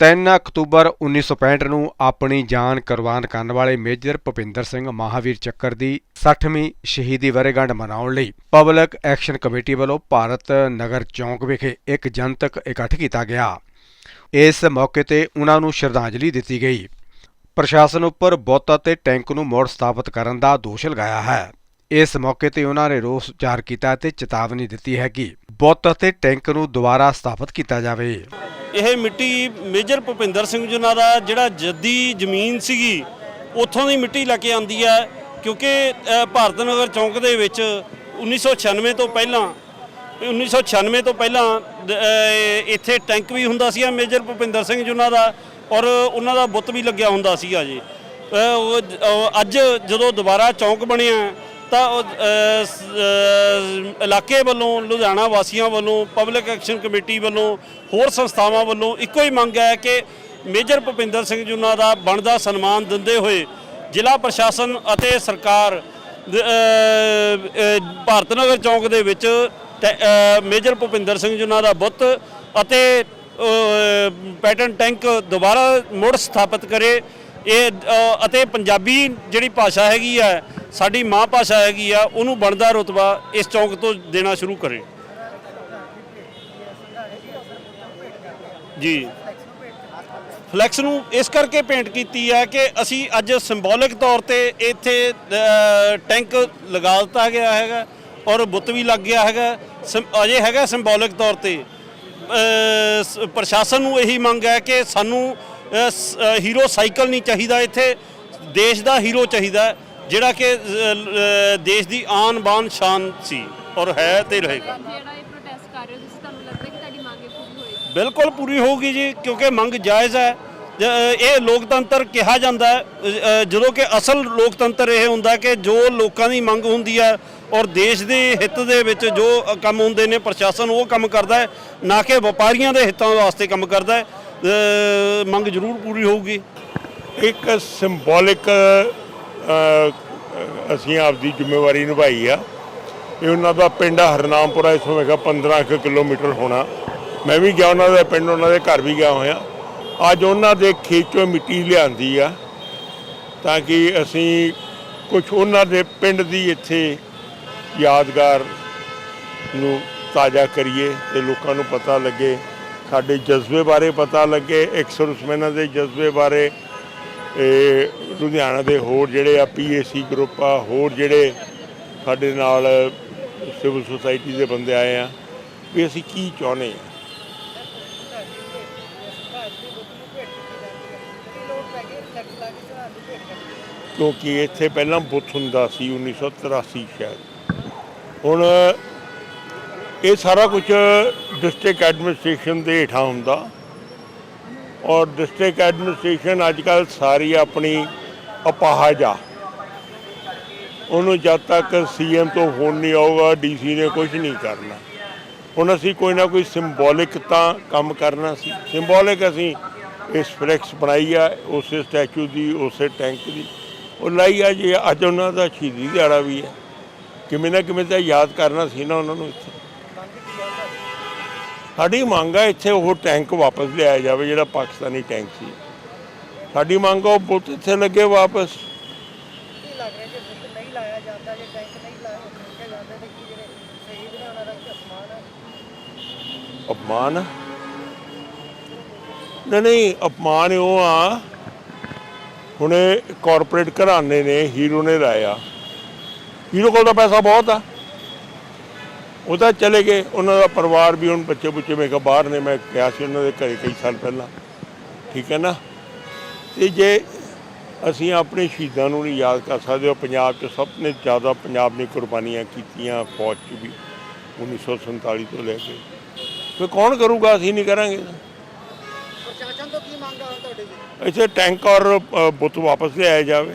3 October 1965 ਨੂੰ ਆਪਣੀ ਜਾਨ ਕੁਰਬਾਨ ਕਰਨ ਵਾਲੇ ਮੇਜਰ ਭੁਪਿੰਦਰ ਸਿੰਘ ਮਹਾਵੀਰ ਚੱਕਰ ਦੀ 60ਵੀਂ ਸ਼ਹੀਦੀ ਵਰ੍ਹੇਗੰਢ ਮਨਾਉਣ ਲਈ ਪਬਲਿਕ ਐਕਸ਼ਨ ਕਮੇਟੀ ਵੱਲੋਂ ਭਾਰਤ ਨਗਰ ਚੌਂਕ ਵਿਖੇ ਇੱਕ ਜਨਤਕ ਇਕੱਠ ਕੀਤਾ ਗਿਆ। ਇਸ ਮੌਕੇ ਤੇ ਉਹਨਾਂ ਨੂੰ ਸ਼ਰਧਾਂਜਲੀ ਦਿੱਤੀ ਗਈ। ਪ੍ਰਸ਼ਾਸਨ ਉੱਪਰ ਬੁੱਤ ਅਤੇ ਟੈਂਕ ਨੂੰ ਮੁੜ ਸਥਾਪਿਤ ਕਰਨ ਦਾ ਦੋਸ਼ ਲਗਾਇਆ ਹੈ। ਇਸ ਮੌਕੇ ਤੇ ਉਹਨਾਂ ਨੇ ਰੋਸ ਜ਼ਾਹਰ ਕੀਤਾ ਅਤੇ ਚੇਤਾਵਨੀ ਦਿੱਤੀ ਹੈ ਕਿ ਬੁੱਤ ਅਤੇ ਟੈਂਕ ਨੂੰ ਦੁਬਾਰਾ ਸਥਾਪਿਤ ਕੀਤਾ ਜਾਵੇ। ਇਹ ਮਿੱਟੀ ਮੇਜਰ ਭੁਪਿੰਦਰ ਸਿੰਘ ਜੀ ਦਾ, ਜਿਹੜਾ ਜੱਦੀ ਜ਼ਮੀਨ ਸੀਗੀ, ਉੱਥੋਂ ਦੀ ਮਿੱਟੀ ਲੈ ਕੇ ਆਂਦੀ ਹੈ, ਕਿਉਂਕਿ ਭਾਰਤ ਨਗਰ ਚੌਂਕ ਦੇ ਵਿੱਚ 1996 ਤੋਂ ਪਹਿਲਾਂ 1996 ਤੋਂ ਪਹਿਲਾਂ ਇੱਥੇ ਟੈਂਕ ਵੀ ਹੁੰਦਾ ਸੀ ਮੇਜਰ ਭੁਪਿੰਦਰ ਸਿੰਘ ਜੀ ਦਾ, ਔਰ ਉਹਨਾਂ ਦਾ ਬੁੱਤ ਵੀ ਲੱਗਿਆ ਹੁੰਦਾ ਸੀਗਾ ਜੀ। ਅੱਜ ਜਦੋਂ ਦੁਬਾਰਾ ਚੌਂਕ ਬਣਿਆ ਤਾਂ ਉਹ, ਇਲਾਕੇ ਵੱਲੋਂ ਲੁਧਿਆਣਾ ਵਾਸੀਆਂ ਵੱਲੋਂ ਪਬਲਿਕ ਐਕਸ਼ਨ ਕਮੇਟੀ ਵੱਲੋਂ ਹੋਰ ਸੰਸਥਾਵਾਂ ਵੱਲੋਂ ਇੱਕੋ ਹੀ ਮੰਗ ਹੈ ਕਿ ਮੇਜਰ ਭੁਪਿੰਦਰ ਸਿੰਘ ਜੀ ਦਾ ਬਣਦਾ ਸਨਮਾਨ ਦਿੰਦੇ ਹੋਏ ਜ਼ਿਲ੍ਹਾ ਪ੍ਰਸ਼ਾਸਨ ਅਤੇ ਸਰਕਾਰ ਭਾਰਤ ਨਗਰ ਚੌਂਕ ਦੇ ਵਿੱਚ ਟੈ- ਮੇਜਰ ਭੁਪਿੰਦਰ ਸਿੰਘ ਜੀ ਦਾ ਬੁੱਤ ਅਤੇ ਪੈਟਰਨ ਟੈਂਕ ਦੁਬਾਰਾ ਮੁੜ ਸਥਾਪਿਤ ਕਰੇ। ਇਹ ਅਤੇ ਪੰਜਾਬੀ ਜਿਹੜੀ ਭਾਸ਼ਾ ਹੈਗੀ ਹੈ ਸਾਡੀ ਮਾਂ ਭਾਸ਼ਾ ਹੈਗੀ ਆ, ਉਹਨੂੰ ਬਣਦਾ ਰੁਤਬਾ ਇਸ ਚੌਂਕ ਤੋਂ ਦੇਣਾ ਸ਼ੁਰੂ ਕਰੇ। ਜੀ। ਫਲੈਕਸ ਨੂੰ ਇਸ ਕਰਕੇ ਪੇਂਟ ਕੀਤੀ ਹੈ ਕਿ ਅਸੀਂ ਅੱਜ ਸਿੰਬੋਲਿਕ ਤੌਰ ਤੇ ਇੱਥੇ ਟੈਂਕ ਲਗਾ ਦਿੱਤਾ ਗਿਆ ਹੈਗਾ ਔਰ ਬੁੱਤ ਵੀ ਲੱਗ ਗਿਆ ਹੈਗਾ। ਸਿੰ- ਅਜੇ ਹੈਗਾ ਸਿੰਬੋਲਿਕ ਤੌਰ ਤੇ। ਪ੍ਰਸ਼ਾਸਨ ਨੂੰ ਇਹੀ ਮੰਗ ਹੈ ਕਿ ਸਾਨੂੰ ਹੀਰੋ ਸਾਈਕਲ ਨਹੀਂ ਚਾਹੀਦਾ ਇੱਥੇ। ਦੇਸ਼ ਦਾ ਹੀਰੋ ਚਾਹੀਦਾ। ਜਿਹੜਾ ਕਿ ਦੇਸ਼ ਦੀ ਆਨ ਬਾਨ ਸ਼ਾਨ ਸੀ ਔਰ ਹੈ ਤੇ ਰਹੇਗਾ। ਜਿਹੜਾ ਇਹ ਪ੍ਰੋਟੈਸਟ ਕਰ ਰਹੇ ਹੋ ਤੁਸੀਂ ਤੁਹਾਨੂੰ ਲੱਗਦਾ ਕਿ ਤੁਹਾਡੀ ਮੰਗ ਇਹ ਪੂਰੀ ਹੋਏਗੀ? ਬਿਲਕੁਲ ਪੂਰੀ ਹੋਊਗੀ ਜੀ ਕਿਉਂਕਿ ਮੰਗ ਜਾਇਜ਼ ਹੈ। ਇਹ ਲੋਕਤੰਤਰ ਕਿਹਾ ਜਾਂਦਾ ਜਦੋਂ ਕਿ ਅਸਲ ਲੋਕਤੰਤਰ ਇਹ ਹੁੰਦਾ ਕਿ ਜੋ ਲੋਕਾਂ ਦੀ ਮੰਗ ਹੁੰਦੀ ਹੈ ਔਰ ਦੇਸ਼ ਦੇ ਹਿੱਤ ਦੇ ਵਿੱਚ ਜੋ ਕੰਮ ਹੁੰਦੇ ਨੇ ਪ੍ਰਸ਼ਾਸਨ ਉਹ ਕੰਮ ਕਰਦਾ ਹੈ ਨਾ ਕਿ ਵਪਾਰੀਆਂ ਦੇ ਹਿੱਤਾਂ ਵਾਸਤੇ ਕੰਮ ਕਰਦਾ ਹੈ। ਮੰਗ ਜ਼ਰੂਰ ਪੂਰੀ ਹੋਊਗੀ। ਇੱਕ ਸਿੰਬੋਲਿਕ ਅਸੀਂ ਆਪਦੀ ਜ਼ਿੰਮੇਵਾਰੀ ਨਿਭਾਈ ਆ। ਇਹ ਉਹਨਾਂ ਦਾ ਪਿੰਡ ਆ, ਹਰਨਾਮਪੁਰਾ ਇਸੋਂ ਮੈਂ ਕਿਹਾ 15 ਕੁ ਕਿਲੋਮੀਟਰ ਹੋਣਾ। ਮੈਂ ਵੀ ਗਿਆ, ਉਹਨਾਂ ਦੇ ਪਿੰਡ, ਉਹਨਾਂ ਦੇ ਘਰ ਵੀ ਗਿਆ ਹੋਇਆ। ਅੱਜ ਉਹਨਾਂ ਦੇ ਖੇਚੋਂ ਮਿੱਟੀ ਲਿਆਂਦੀ ਆ, ਤਾਂ ਕਿ ਅਸੀਂ ਕੁਝ ਉਹਨਾਂ ਦੇ ਪਿੰਡ ਦੀ ਇੱਥੇ ਯਾਦਗਾਰ ਨੂੰ ਤਾਜ਼ਾ ਕਰੀਏ ਤੇ ਲੋਕਾਂ ਨੂੰ ਪਤਾ ਲੱਗੇ, ਸਾਡੇ ਜਜ਼ਬੇ ਬਾਰੇ ਪਤਾ ਲੱਗੇ, ਇੱਕ ਦੇ ਜਜ਼ਬੇ ਬਾਰੇ ਲੁਧਿਆਣਾ ਦੇ ਹੋਰ ਜਿਹੜੇ ਆ ਪੀਏਸੀ ਗਰੁੱਪ ਆ, ਹੋਰ ਜਿਹੜੇ ਸਾਡੇ ਨਾਲ ਸਿਵਲ ਸੁਸਾਇਟੀ ਦੇ ਬੰਦੇ ਆਏ ਆ, ਵੀ ਅਸੀਂ ਕੀ ਚਾਹੁੰਦੇ ਆ? ਕਿਉਂਕਿ ਇੱਥੇ ਪਹਿਲਾਂ ਬੁੱਤ ਹੁੰਦਾ ਸੀ 1983 ਸ਼ਾਇਦ। ਹੁਣ ਇਹ ਸਾਰਾ ਕੁਝ ਡਿਸਟ੍ਰਿਕਟ ਐਡਮਿਨਿਸਟ੍ਰੇਸ਼ਨ ਦੇ ਹੇਠਾਂ ਹੁੰਦਾ। ਔਰ ਡਿਸਟ੍ਰਿਕਟ ਐਡਮਿਨਿਸਟ੍ਰੇਸ਼ਨ ਅੱਜ ਕੱਲ ਸਾਰੀ ਆਪਣੀ ਅਪਾਹਜ ਆ। ਉਹਨੂੰ ਜਦ ਤੱਕ ਸੀਐਮ ਤੋਂ ਫੋਨ ਨਹੀਂ ਆਊਗਾ ਡੀਸੀ ਨੇ ਕੁਝ ਨਹੀਂ ਕਰਨਾ। ਹੁਣ ਅਸੀਂ ਕੋਈ ਨਾ ਕੋਈ ਸਿੰਬੋਲਿਕ ਤਾਂ ਕੰਮ ਕਰਨਾ ਸੀ। ਸਿੰਬੋਲਿਕ ਅਸੀਂ ਇਸ ਫਲੈਕਸ ਬਣਾਈ ਆ, ਉਸੇ ਸਟੈਚੂ ਦੀ, ਉਸੇ ਟੈਂਕ ਦੀ। ਉਹ ਲਾਈ ਆ, ਜੇ ਅੱਜ ਉਹਨਾਂ ਦਾ ਸ਼ਹੀਦੀ ਦਿਹਾੜਾ ਵੀ ਹੈ। ਕਿਵੇਂ ਨਾ ਕਿਵੇਂ ਤਾਂ ਯਾਦ ਕਰਨਾ ਸੀ ਨਾ ਉਹਨਾਂ ਨੂੰ ਇੱਥੇ। ਸਾਡੀ ਮੰਗ ਹੈ ਇੱਥੇ ਉਹ ਟੈਂਕ ਵਾਪਸ ਲਿਆਇਆ ਜਾਵੇ ਜਿਹੜਾ ਪਾਕਿਸਤਾਨੀ ਟੈਂਕ ਸੀ। ਸਾਡੀ ਮੰਗ ਆ ਉਹ ਬੁੱਤ ਇੱਥੇ ਲੱਗੇ ਵਾਪਸ। ਹੈ? ਅਪਮਾਨ? ਨਹੀਂ ਨਹੀਂ ਅਪਮਾਨ ਉਹ ਆ ਹੁਣ ਕਾਰਪੋਰੇਟ ਘਰਾਣੇ ਨੇ ਹੀਰੋ ਨੇ ਲਾਇਆ। ਹੀਰੋ ਕੋਲ ਤਾਂ ਪੈਸਾ ਬਹੁਤ ਆ। ਉਹ ਤਾਂ ਚਲੇ ਗਏ ਉਹਨਾਂ ਦਾ ਪਰਿਵਾਰ ਵੀ ਹੁਣ ਬੱਚੇ ਬੁੱਚੇ ਮੈਂ ਕਿਹਾ ਬਾਹਰ ਨੇ ਮੈਂ ਕਿਹਾ ਸੀ ਉਹਨਾਂ ਦੇ ਘਰੇ ਕਈ ਸਾਲ ਪਹਿਲਾਂ। ਠੀਕ ਹੈ ਨਾ? ਤੇ ਜੇ ਅਸੀਂ ਆਪਣੇ ਸ਼ਹੀਦਾਂ ਨੂੰ ਨਹੀਂ ਯਾਦ ਕਰ ਸਕਦੇ ਉਹ ਪੰਜਾਬ 'ਚ ਸਭ ਨੇ ਜ਼ਿਆਦਾ ਪੰਜਾਬ ਨੇ ਕੁਰਬਾਨੀਆਂ ਕੀਤੀਆਂ ਫੌਜ 'ਚ ਵੀ 1947 ਤੋਂ ਲੈ ਕੇ। ਫਿਰ ਕੌਣ ਕਰੂਗਾ? ਅਸੀਂ ਨਹੀਂ ਕਰਾਂਗੇ। ਪ੍ਰਸ਼ਾਸਨ ਤੋਂ ਕੀ ਮੰਗ ਹੁਣ ਤੁਹਾਡੀ? ਜੀ ਇੱਥੇ ਟੈਂਕ ਔਰ ਅ, ਬੁੱਤ ਵਾਪਸ ਲਿਆਇਆ ਜਾਵੇ।